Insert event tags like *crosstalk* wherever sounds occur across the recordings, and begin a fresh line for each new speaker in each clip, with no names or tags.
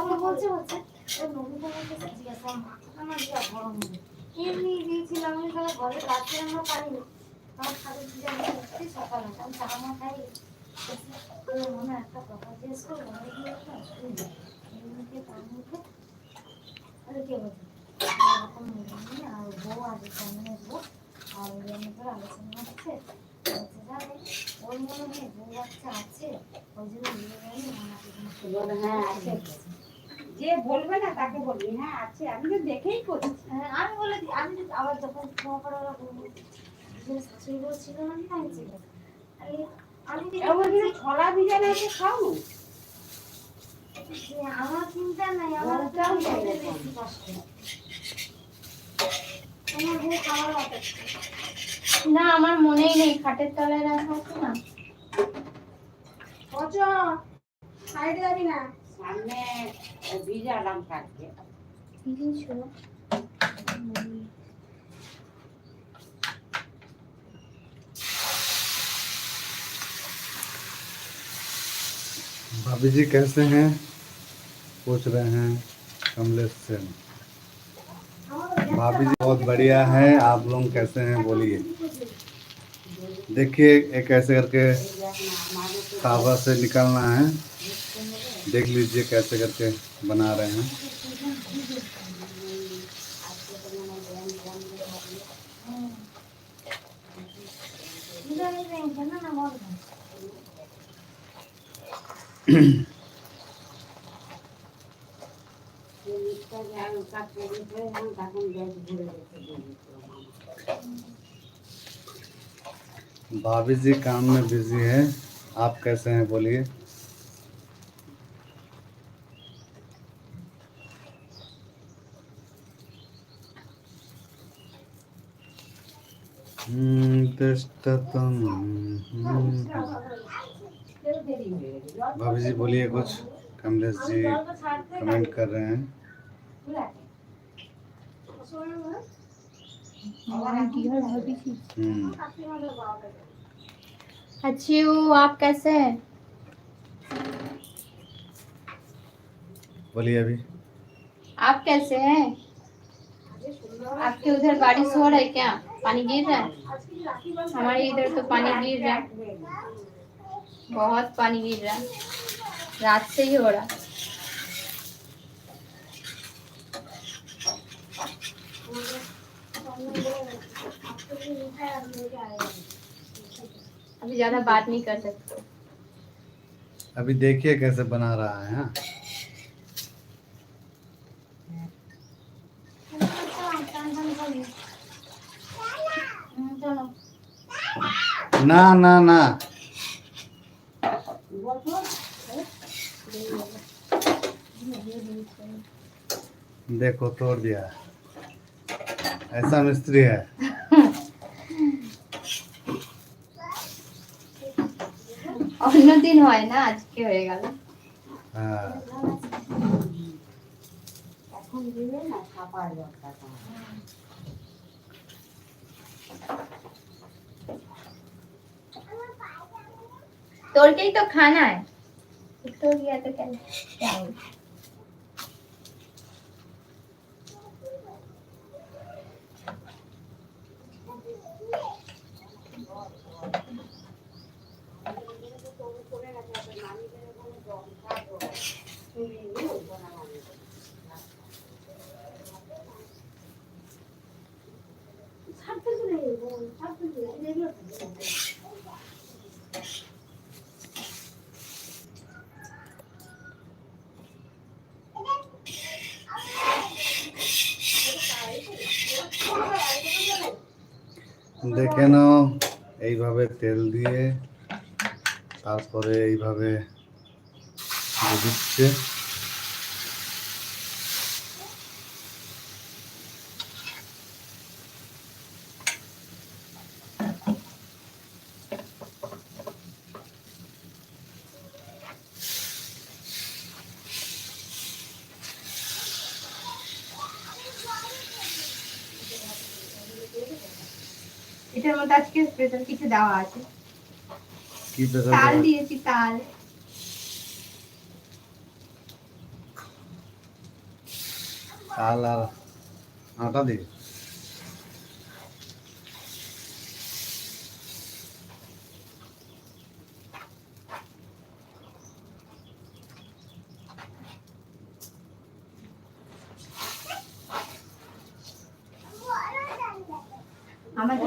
আমি বলছে হচ্ছে ওই নবীতা বলতেছে জিজ্ঞাসা মাথাটা না যা গরম এমনি দিয়েছিলাম, আমি তাহলে ঘরে রাত্রে আমরা পারিনি। আমার দিতে আমি সত্যি সকালে আমি চা মা মনে একটা কথা জিজ্ঞেস করে ঘরে গিয়ে একটা শুই এমনিতে কে নেই, আর বউ আর সামনের বউ, আর ওই জন্য করে আলোচনা হচ্ছে। ওর মনে হয় বউ বাচ্চা আছে, ওই জন্য
হ্যাঁ যে বলবে না তাকে বলবি। হ্যাঁ আছে আমি তো দেখেই করছি।
হ্যাঁ, আমি বলে দিই আমি যদি আবার যখন শাশুড়ি বউ ছিল না আমি ছিল আমি আমি যদি
এমন কি ছলা ভিজা না এসে খাও?
যে আমার চিন্তা নাই আমার
না।
কষ্ট আমার বউ খাওয়ার অপেক্ষা
না আমার মনেই নেই খাটের তলায় রাখা আছে না।
অচ সাইডে যাবি না।
সামনে ভিজা আরাম থাকবে
কিছু
भाभी जी कैसे हैं पूछ रहे हैं कमलेश से भाभी जी बहुत बढ़िया है आप लोग कैसे हैं बोलिए देखिए ये कैसे करके सावा से निकालना है देख लीजिए कैसे करके बना रहे हैं। *coughs* भाभी जी काम में बिज़ी है आप कैसे हैं बोलिए। भाभी जी बोलिए कुछ। कमलेश जी कमेंट कर रहे हैं। हम्म।
अच्छी हो आप कैसे हैं?
बोलिए अभी।
आप कैसे हैं? आपके उधर बारिश हो रही है क्या? पानी गिर रहा है? हमारे इधर तो पानी गिर रहा है। बहुत पानी गिर रहा है। रात से ही हो रहा है। अभी ज़्यादा बात नहीं कर सकते।
अभी देखिए कैसे बना रहा है हाँ।
চলো
ना ना ना देखो तोड़ दिया ऐसा मिस्त्री है
অন্যদিন হয় না আজকে হয়ে গেল
हाँ
এখন দিবে না খাবার দরকার
तोड़ के ही तो खाना है। तोड़ गया तो क्या?
দেখে নাও এইভাবে তেল দিয়ে তারপরে এইভাবে দিচ্ছে
এটার মধ্যে আজকে স্পেশাল কিছু দেওয়া আছে।
কি
তাল দিয়েছি তাল।
তাল আর আটা দিয়ে?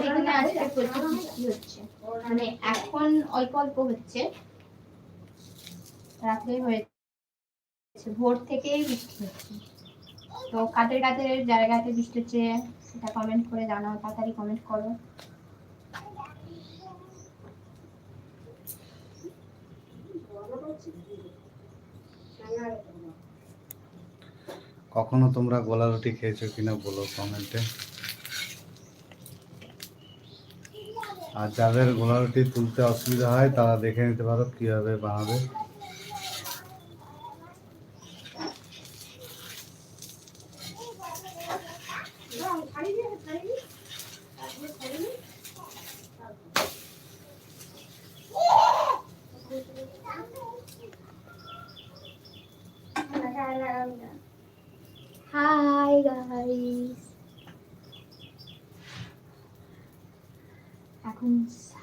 এখানে আজকে প্রচুর বৃষ্টি হচ্ছে। মানে এখন অল্প অল্প হচ্ছে। রাত্রে হয়েছে, ভোর থেকেই বৃষ্টি হচ্ছে। তো কাদের কাদের জায়গাতে বৃষ্টি হচ্ছে সেটা কমেন্ট করে জানাও, তাড়াতাড়ি কমেন্ট করো।
কখনো তোমরা গোলা রুটি খেয়েছো কিনা বলো কমেন্টে আর যাদের গোলা তুলতে অসুবিধা হয় তারা দেখে নিতে পারো কীভাবে বানাবে।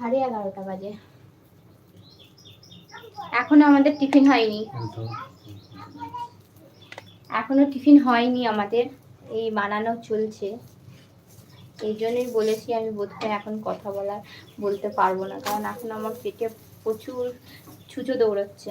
সাড়ে এগারোটা বাজে। এখনও আমাদের টিফিন হয়নি। এখনও টিফিন হয়নি আমাদের। এই বানানো চলছে। এই জন্যই বলেছি আমি বোধহয় এখন কথা বলার বলতে পারব না কারণ এখন আমার পেটে প্রচুর ছুঁচো দৌড়চ্ছে।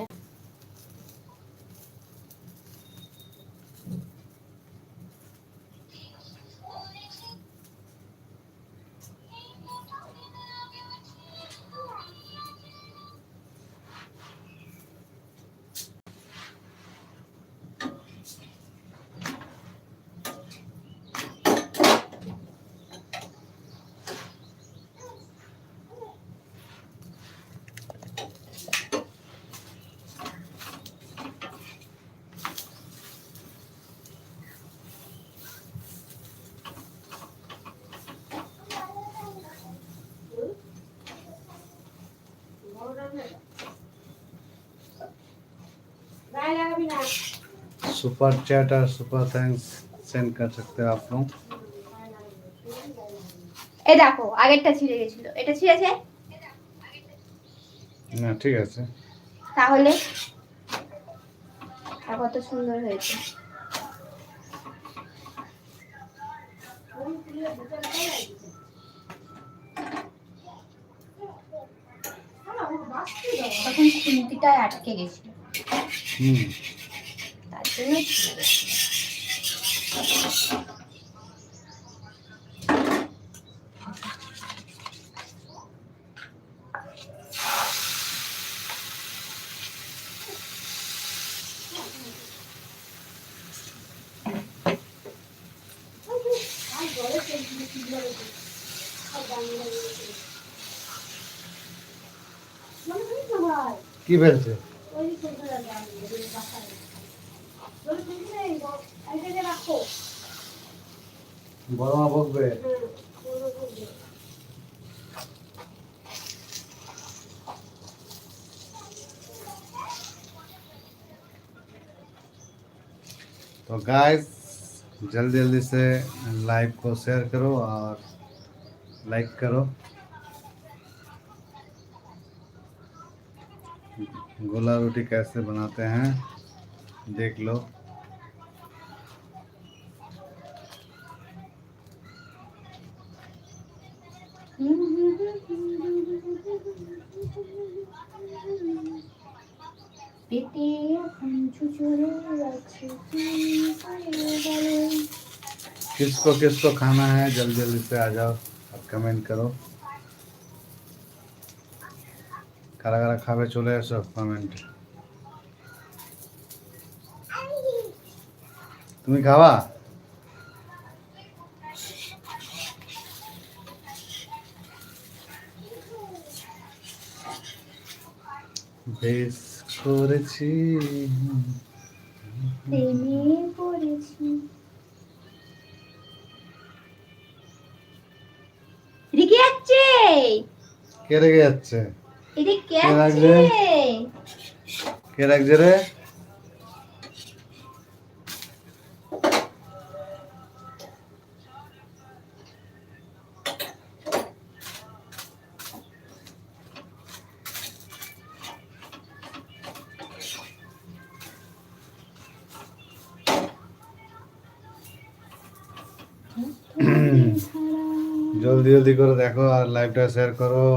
सुपर चैट और सुपर थैंक्स सेंड कर सकते हो आप लोग
এই দেখো আগেরটা ছিঁড়ে গেছিল এটা ছিঁড়েছে
না ঠিক আছে
তাহলে আর কত সুন্দর হয়েছে তখন খুন্তিটায় আটকে গেছিল
হুম
তার জন্য
কি বলছে বড় মা বকবে तो गाइस जल्दी जल्दी से लाइव को शेयर करो और लाइक करो गोला रोटी कैसे बनाते हैं देख लो
পেটে এখন চুচুরে আছে কি করে বলো?
किसको किसको खाना है जल्दी जल्दी से आ जाओ और कमेंट करो কারা কারা খাবে চলে এসো কমেন্ট তুমি খাবা বেশ করেছি।
প্রেমে পড়েছি। এদিকে যাচ্ছে
কে রেগে যাচ্ছে
এদিকে
কে রাখছে রে? *clears throat* জলদি জলদি করে, দেখো, আর লাইভটা শেয়ার করো।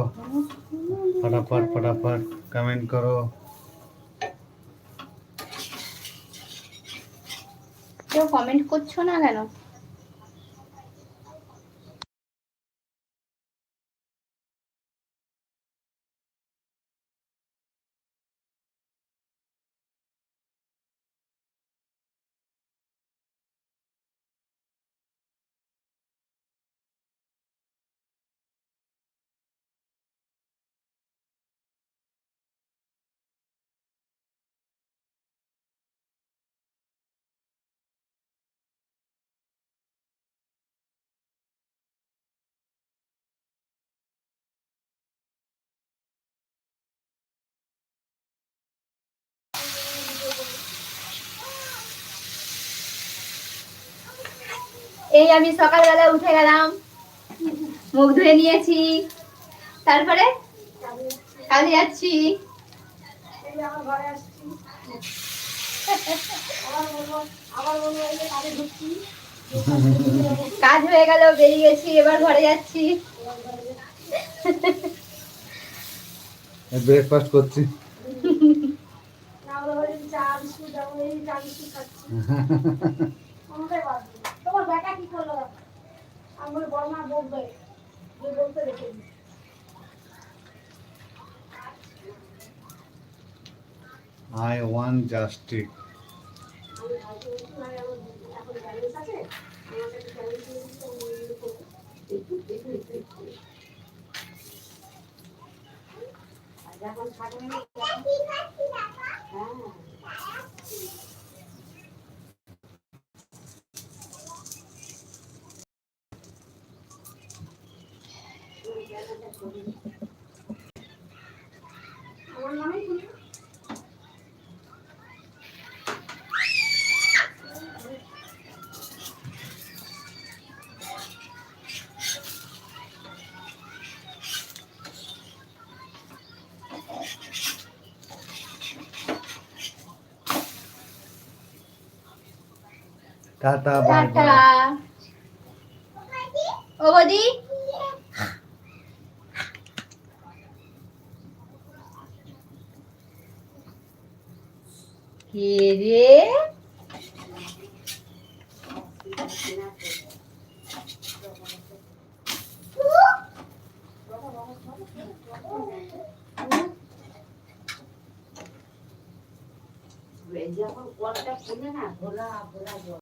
ফটাফট ফটাফট কমেন্ট করো।
কেউ কমেন্ট করছ না কেন? এই আমি সকালবেলা উঠে গেলাম মুখ ধুয়ে নিয়েছি তারপরে কাজে যাচ্ছি।
কাজে ঢুকছি
কাজ হয়ে গেল বেরিয়ে গেছি এবার ঘরে যাচ্ছি।
ব্রেকফাস্ট করছি।
চা বিস্কুট *laughs* বেটা কি করল? আমি বলি বড় মা বলবে। যে বলতে দিই
আই ওয়ান জাস্টিক
আমি ভাইকে বলছি
টাটা বাই
টাটা ও বদি কে রে।
যখন কলটা খুলে না ঘোলা ঘোলা